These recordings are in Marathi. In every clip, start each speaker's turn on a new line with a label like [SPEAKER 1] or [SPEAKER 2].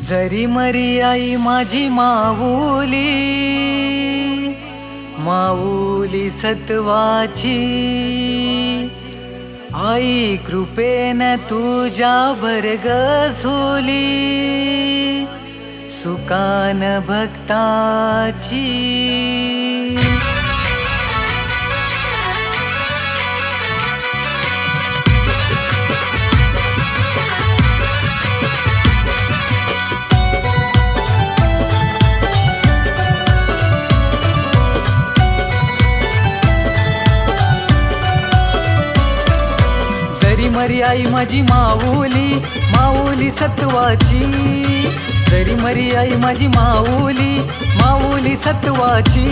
[SPEAKER 1] जरी मरी आई माझी माऊली माऊली सत्वाची आई कृपेन तुझ्या भरग झोली सुकान भक्ताची. मरी आई माझी माऊली माऊली सत्वाची. जरी मरी आई माझी माऊली माऊली सत्वाची.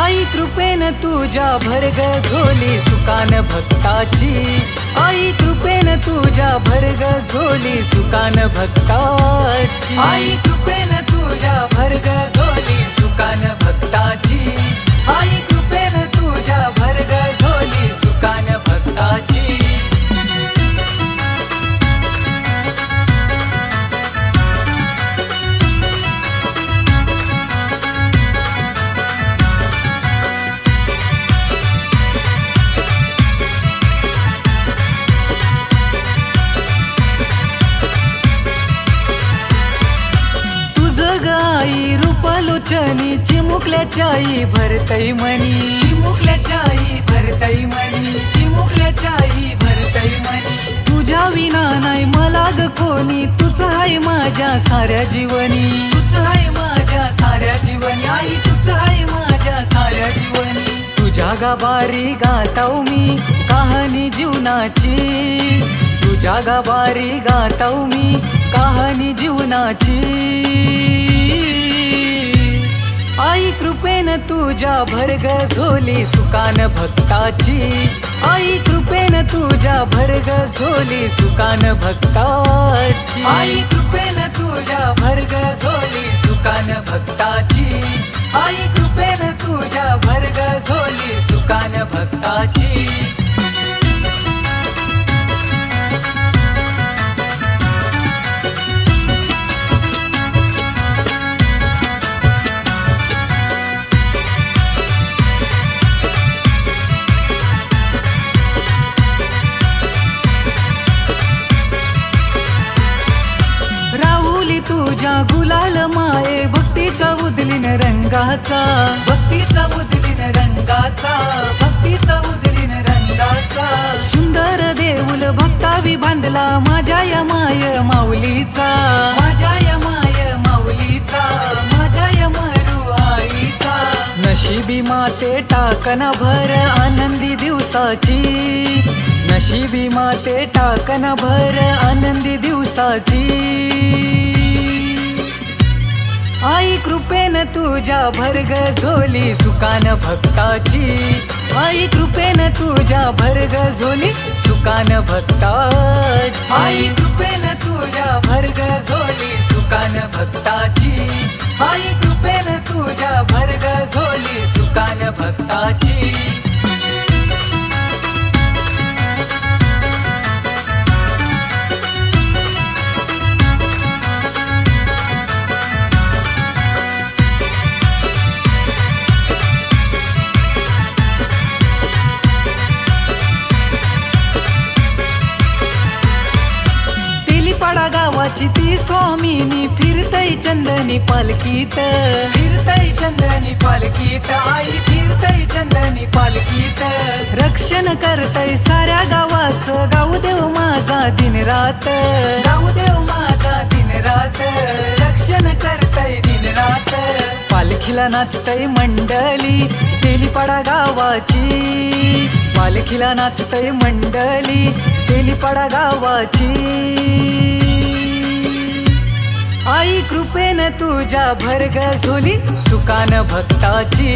[SPEAKER 1] आई कृपेन तुझ्या भरग झोली सुकान भक्ताची. आई कृपेन तुझ्या भरग झोली सुकान भक्ताची. आई कृपेन तुझ्या भरग झोली सुकान भक्ताची. आई कृपेन तुझ्या भरग झोली सुकान रूपलोचनी चिमुकल्याच्या आई भरतई मनी चिमुकल्याच्या आई भरतई मनी चिमुकल्याच्या आई भरतई मनी तुझ्या विना नाही मला ग कोणी तुझ आहे माझ्या साऱ्या जीवनी. तुझ आहे माझ्या साऱ्या जीवनी. आई तुझ आहे माझ्या साऱ्या जीवनी. तुझ्या गाभारी गाताव मी कहाणी जीवनाची. तुझ्या गाभारी गाताव मी कहाणी जीवनाची. आई कृपेन तुझ्या भरग झोली सुकान भक्ताची. आई कृपेन तुझ्या भरग झोली सुकान भक्ताची. आई कृपेन तुझ्या भरग झोली सुकान भक्ताची. आई कृपेन तुझ्या भरग झोली सुकान भक्ताची. रंगाचा भक्तीचा उदलीन रंगाचा भक्तीचा उदलीन रंगाचा. सुंदर देऊल भक्तावी बांधला माझ्या या माय माऊलीचा. माझ्या या माय माऊलीचा माझ्या या मारू आईचा. नशिबी माते टाकना भर आनंदी दिवसाची. नशिबी माते टाकना भर आनंदी दिवसाची. आई कृपेन तुझ्या भरग झोली सुकान भक्ताची. आई कृपेन तुझ्या भरग झोली सुकान भक्ताची. आई कृपेन तुझ्या भरग झोली सुकान भक्ताची. आई कृपेन तुझ्या नावाची ती स्वामीनी फिरतई चंदनी पालखीत. फिरतय चंदनी पालखीत. आई फिरतय चंदनी पालखीत. रक्षण करतय साऱ्या गावाचं. गाऊ देव माझा दिन रात. गाऊ देव माझा दिन रात. रक्षण करतय दिन रात. पालखीला नाचतय मंडळी. तेलीपाडा गावाची. पालखीला नाचतय मंडळी. तेलीपाडा गावाची. कृपेन तुझ्या भरग झोली सुकान भक्ताची.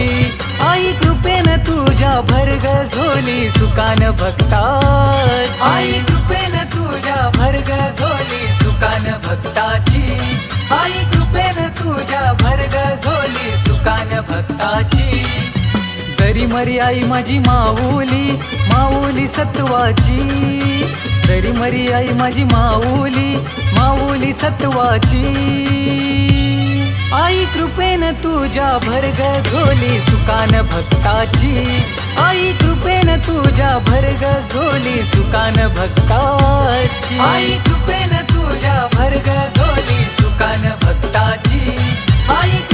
[SPEAKER 1] आई कृपेन तुझ्या भरग झोली सुकान भक्ताची. आई कृपेन तुझ्या भरग झोली सुकान भक्ताची. आई कृपेन तुझ्या भरग झोली सुकान भक्ताची. तरी मरी आई माझी माऊली माऊली माऊली सत्वाची. तरी मरी आई माझी माऊली माऊली सत्वाची. आई कृपेन तुझ्या भरग झोली सुकान भक्ताची. आई कृपेन तुझ्या भरग झोली सुकान भक्ताची. आई कृपेन तुझ्या भरग झोली सुकान भक्ताची. आई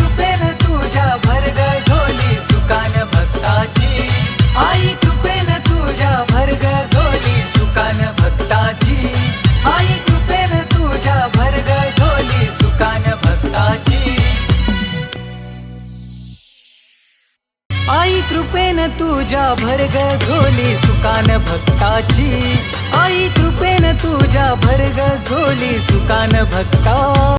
[SPEAKER 1] आई कृपेन तुझ्या भरग झोली सुकान भक्ताची. आई कृपेन तुझ्या भरग झोली सुकान भक्ता.